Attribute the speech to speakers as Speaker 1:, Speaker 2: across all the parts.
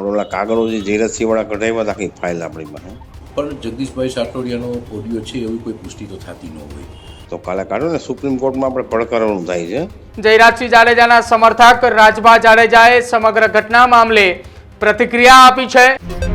Speaker 1: આપણે ઓલા કાગળો જે જયરાજસિંહ વાળા કઢાવ્યા હતા આખી ફાઇલ આપણી પાસે.
Speaker 2: પણ જગદીશભાઈ સાટોડિયાનો ઓડિયો છે એવી કોઈ પુષ્ટિ તો થતી ન હોય.
Speaker 1: તો કાલે કાઢો ને સુપ્રીમ કોર્ટમાં આપણે પડકારવાનું થાય છે.
Speaker 3: જયરાજસિંહ જાડેજાના સમર્થક રાજભા જાડેજાએ સમગ્ર ઘટના મામલે પ્રતિક્રિયા આપી છે.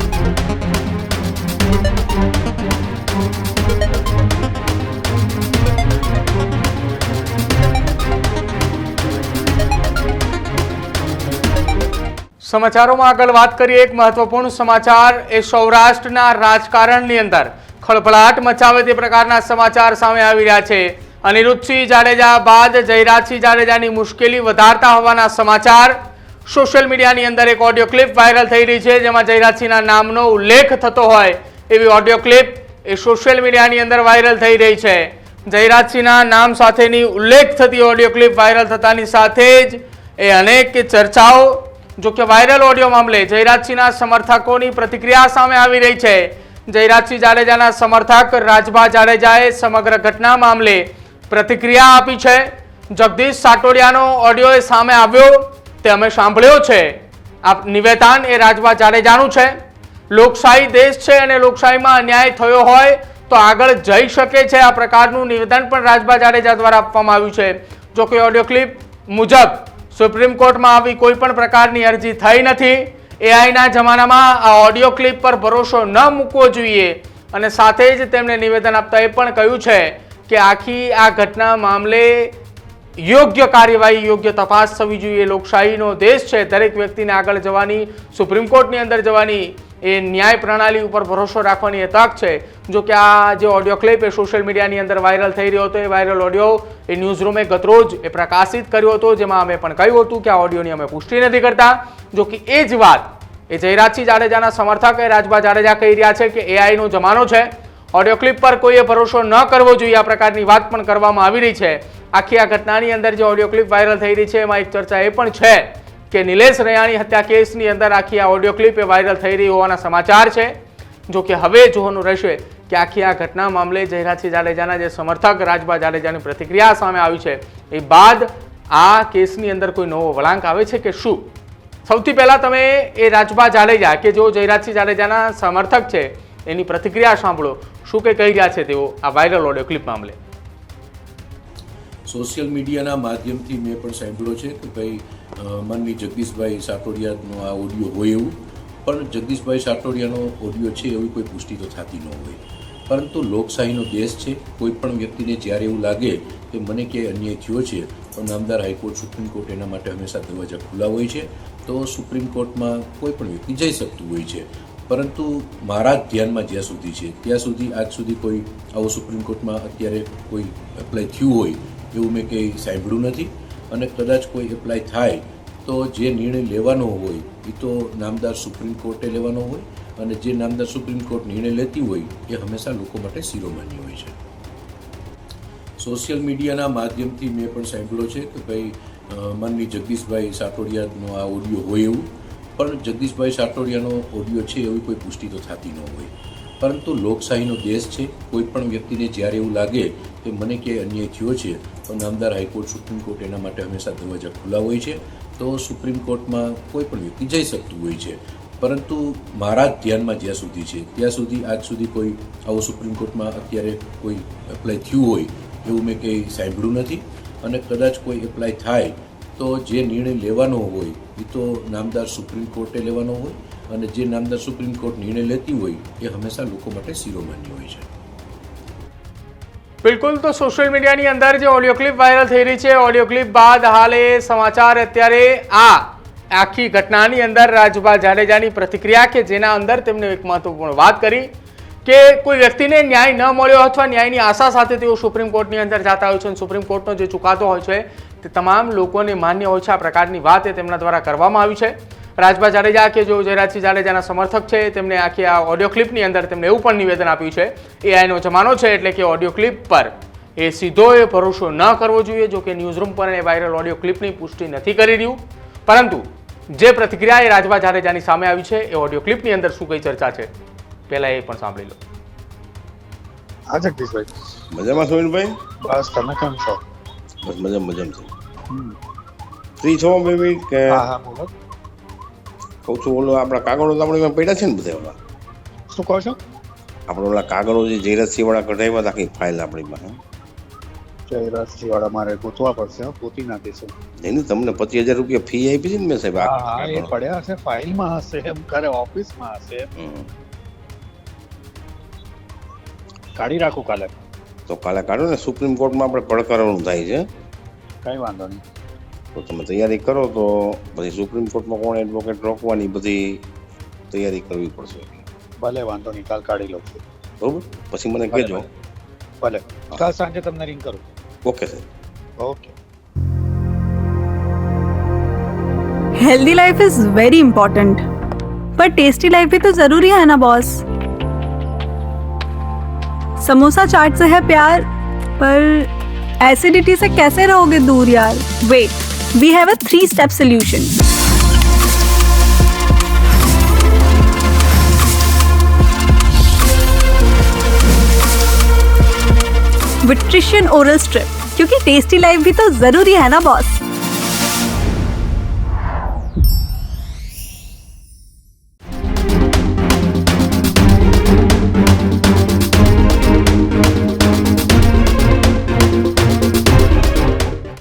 Speaker 3: સમાચારોમાં આગળ વાત કરીએ, એક મહત્વપૂર્ણ સમાચાર એ સૌરાષ્ટ્રના રાજકારણની અંદર. ખળભળાટ મચાવે તે પ્રકારના સમાચાર સામે આવી રહ્યા છે. અનિરુદ્ધસિંહ જાડેજા બાદ જયરાજસિંહ જાડેજાની મુશ્કેલી વધારતા હોવાના સમાચાર. સોશિયલ મીડિયાની અંદર એક ઓડિયો ક્લિપ વાયરલ થઈ રહી છે, જેમાં જયરાજસિંહના નામનો ઉલ્લેખ થતો હોય. એવી ઓડિયો ક્લિપ એ સોશિયલ મીડિયાની અંદર વાયરલ થઈ રહી છે. જયરાજસિંહના નામ સાથેની ઉલ્લેખ થતી ઓડિયો ક્લિપ વાયરલ થતાની સાથે જ એ અનેક ચર્ચાઓ જો કે વાયરલ ઓડિયો મામલે જયરાજસિંહના સમર્થકોની પ્રતિક્રિયા સામે આવી રહી છે. જયરાજસિંહ જાડેજાના સમર્થક રાજભા જાડેજાએ સમગ્ર ઘટના મામલે પ્રતિક્રિયા આપી છે. જગદીશ સાટોડિયાનો ઓડિયો એ સામે આવ્યો. તે અમે સાંભળ્યો છે. આ નિવેદન એ રાજભા જાડેજાનું છે. લોકશાહી દેશ છે અને લોકશાહીમાં અન્યાય થયો હોય તો આગળ જઈ શકે છે. આ પ્રકારનું નિવેદન પણ રાજભા જાડેજા દ્વારા આપવામાં આવ્યું છે. જો કે ઓડિયો ક્લિપ મુજબ સુપ્રીમ કોર્ટમાં આવી કોઈ પણ પ્રકારની અરજી થઈ નથી. એઆઈના જમાનામાં આ ઓડિયો ક્લિપ પર ભરોસો ન મૂકવો જોઈએ. અને સાથે જ તેમણે નિવેદન આપતા એ પણ કહ્યું છે કે આખી આ ઘટના મામલે યોગ્ય કાર્યવાહી, યોગ્ય તપાસ થવી જોઈએ. લોકશાહીનો દેશ છે. દરેક વ્યક્તિને આગળ જવાની, સુપ્રીમ કોર્ટની અંદર જવાની એ ન્યાય પ્રણાલી ઉપર ભરોસો રાખવાની એ તક છે. જો કે આ જે ઓડિયો ક્લિપ એ સોશિયલ મીડિયાની અંદર વાયરલ થઈ રહ્યો હતો, એ વાયરલ ઓડિયો એ ન્યૂઝરૂમે ગતરોજ એ પ્રકાશિત કર્યો હતો, જેમાં અમે પણ કહ્યું હતું કે આ ઓડિયોની અમે પુષ્ટિ નથી કરતા. જો કે એ જ વાત એ જયરાજસિંહ જાડેજાના સમર્થક એ રાજભા જાડેજા કહી રહ્યા છે કે એઆઈનો જમાનો છે. ઓડિયો ક્લિપ પર કોઈએ ભરોસો ન કરવો જોઈએ, આ પ્રકારની વાત પણ કરવામાં આવી રહી છે. આખી આ ઘટનાની અંદર જે ઓડિયો ક્લિપ વાયરલ થઈ રહી છે, એમાં એક ચર્ચા એ પણ છે. કે નિલેશ રૈયાણી હત્યા કેસની અંદર આખી આ ઓડિયો ક્લિપ એ વાયરલ થઈ રહી હોવાના સમાચાર છે. જો કે હવે જોવાનું રહેશે કે આખી આ ઘટના મામલે જયરાજસિંહ જાડેજાના જે સમર્થક રાજભા જાડેજાની પ્રતિક્રિયા સામે આવી છે. એ બાદ આ કેસની અંદર કોઈ નવો વળાંક આવે છે કે શું? સૌથી પહેલાં તમે એ રાજભા જાડેજા કે જેઓ જયરાજસિંહ જાડેજાના સમર્થક છે, એની પ્રતિક્રિયા સાંભળો. શું કંઈ કહી રહ્યા છે તેઓ આ વાયરલ ઓડિયો ક્લિપ મામલે?
Speaker 2: સોશિયલ મીડિયાના માધ્યમથી મેં પણ સાંભળ્યો છે કે ભાઈ માનની જગદીશભાઈ સાટોડિયાનો આ ઓડિયો હોય એવું. પણ જગદીશભાઈ સાટોડિયાનો ઓડિયો છે એવી કોઈ પુષ્ટિ તો થતી ન હોય. પરંતુ લોકશાહીનો દેશ છે, કોઈ પણ વ્યક્તિને જ્યારે એવું લાગે કે મને ક્યાંય અન્યાય થયો છે, તો નામદાર હાઈકોર્ટ, સુપ્રીમ કોર્ટ એના માટે હંમેશા દરવાજા ખુલ્લા હોય છે, તો સુપ્રીમ કોર્ટમાં કોઈ પણ વ્યક્તિ જઈ શકતું હોય છે. પરંતુ મારા ધ્યાનમાં જ્યાં સુધી છે, ત્યાં સુધી આજ સુધી કોઈ આવો સુપ્રીમ કોર્ટમાં અત્યારે કોઈ એપ્લાય થયું હોય, એવું મેં કંઈ સાંભળ્યું નથી. અને કદાચ કોઈ એપ્લાય થાય, તો જે નિર્ણય લેવાનો હોય, એ તો નામદાર સુપ્રીમ કોર્ટે લેવાનો હોય, અને જે નામદાર સુપ્રીમ કોર્ટ નિર્ણય લેતી હોય, એ હંમેશા લોકો માટે શિરોમાન્ય હોય છે. સોશિયલ મીડિયાના માધ્યમથી મેં પણ સાંભળ્યો છે કે ભાઈ માનની જગદીશભાઈ સાટોડિયાનો આ ઓડિયો હોય એવું, પણ જગદીશભાઈ સાટોડિયાનો ઓડિયો છે એવી કોઈ પુષ્ટિ તો થતી ન હોય. પરંતુ લોકશાહીનો દેશ છે, કોઈ પણ વ્યક્તિને જ્યારે એવું લાગે કે મને કે અન્ય થયો છે, તો નામદાર હાઈકોર્ટ, સુપ્રીમ કોર્ટ એના માટે હંમેશા દરવાજા ખુલ્લા હોય છે. તો સુપ્રીમ કોર્ટમાં કોઈ પણ વ્યક્તિ જઈ શકતું હોય છે. પરંતુ મારા ધ્યાનમાં જ્યાં સુધી છે, ત્યાં સુધી આજ સુધી કોઈ આવો સુપ્રીમ કોર્ટમાં અત્યારે કોઈ એપ્લાય થયું હોય, એવું મેં કંઈ સાંભળ્યું નથી. અને કદાચ કોઈ એપ્લાય થાય, તો જે નિર્ણય લેવાનો હોય, એ તો નામદાર સુપ્રીમ કોર્ટે લેવાનો હોય. અને જે નામદાર સુપ્રીમ કોર્ટ નિર્ણય લેતી હોય, એ હંમેશા લોકો માટે શિરોમાન્ય હોય છે.
Speaker 3: બિલકુલ, તો સોશિયલ મીડિયાની અંદર જે ઓડિયો ક્લિપ વાયરલ થઈ રહી છે, ઓડિયો ક્લિપ બાદ હાલ સમાચાર. અત્યારે આ આખી ઘટનાની અંદર રાજભા જાડેજાની પ્રતિક્રિયા કે જેના અંદર તેમને એક મહત્વપૂર્ણ વાત કરી કે કોઈ વ્યક્તિને ન્યાય ન મળ્યો અથવા ન્યાયની આશા સાથે તેઓ સુપ્રીમ કોર્ટની અંદર જતા હોય છે અને સુપ્રીમ કોર્ટનો જે ચુકાદો હોય છે તે તમામ લોકોને માન્ય હોય છે. આ પ્રકારની વાત એ તેમના દ્વારા કરવામાં આવી છે. રાજભા જાડેજા કે જો જયરાજસિંહ જાડેજાના સમર્થક છે તેમણે આખી આ ઓડિયો ક્લિપની અંદર તેમણે એવું પણ નિવેદન આપ્યું છે એઆઈનો જમાનો છે એટલે કે ઓડિયો ક્લિપ પર. એ સીધો એ ભરોસો ન કરવો જોઈએ જો કે ન્યૂઝરૂમ પર એ વાયરલ ઓડિયો ક્લિપની પુષ્ટિ નથી કરી રહ્યું. પરંતુ જે પ્રતિક્રિયા એ રાજભા જાડેજાની સામે આવી છે એ ઓડિયો ક્લિપની અંદર શું કઈ ચર્ચા છે? પહેલા એ પણ સાંભળી લો.
Speaker 4: હા જગદીશભાઈ.
Speaker 1: મજામાં સોહિલભાઈ
Speaker 4: બસ તમે કેમ છો?
Speaker 1: બસ મજા મજામાં. છે ફ્રી છો બેબી કે
Speaker 4: હા હા બોલો.
Speaker 1: કહું છું ઓલો આપણા કાગળો તો આપણે પડ્યા છે ને બધા ઓલા
Speaker 4: શું કહો છો?
Speaker 1: આપણે ઓલા કાગળો જે જયરાજસિંહવાળા કઢાવ્યા હતા આખી ફાઇલ આપણી પાસે.
Speaker 4: જયરાજસિંહ વાળા મારે ગોતવા પડશે ગોતી નાખીશું
Speaker 1: નહીં તમને પચીસ હજાર રૂપિયા ફી આપી છે ને મેં સાહેબ
Speaker 4: હા હા એ પડ્યા હશે ફાઇલમાં હશે એમ કરે ઓફિસમાં હશે. કાઢી રાખું કાલે.
Speaker 1: તો કાલે કાઢો ને સુપ્રીમ કોર્ટમાં આપણે પડકારવાનું થાય છે.
Speaker 4: કઈ વાંધો નહીં.
Speaker 1: તો તમે તૈયારી કરો તો પછી સુપ્રીમ કોર્ટમાં કોણ એડવોકેટ રોકવાની બધી તૈયારી કરવી પડશે
Speaker 4: ભલે વાંધો નહીં કાલ કાઢી લઉં છું
Speaker 1: બરોબર પછી મને
Speaker 4: ભલે,
Speaker 1: કહેજો
Speaker 4: ભલે કાલ સાંજે તમને રિંગ કરું
Speaker 1: ઓકે સાહેબ
Speaker 4: okay
Speaker 5: healthy life is very important पर टेस्टी लाइफ भी तो जरूरी है ना बॉस समोसा चाट से है प्यार पर एसिडिटी से कैसे रहोगे दूर यार wait we have a three step solution विट्रिशियन ओरल स्ट्रिप क्योंकि टेस्टी लाइफ भी तो ज़रूरी है ना बॉस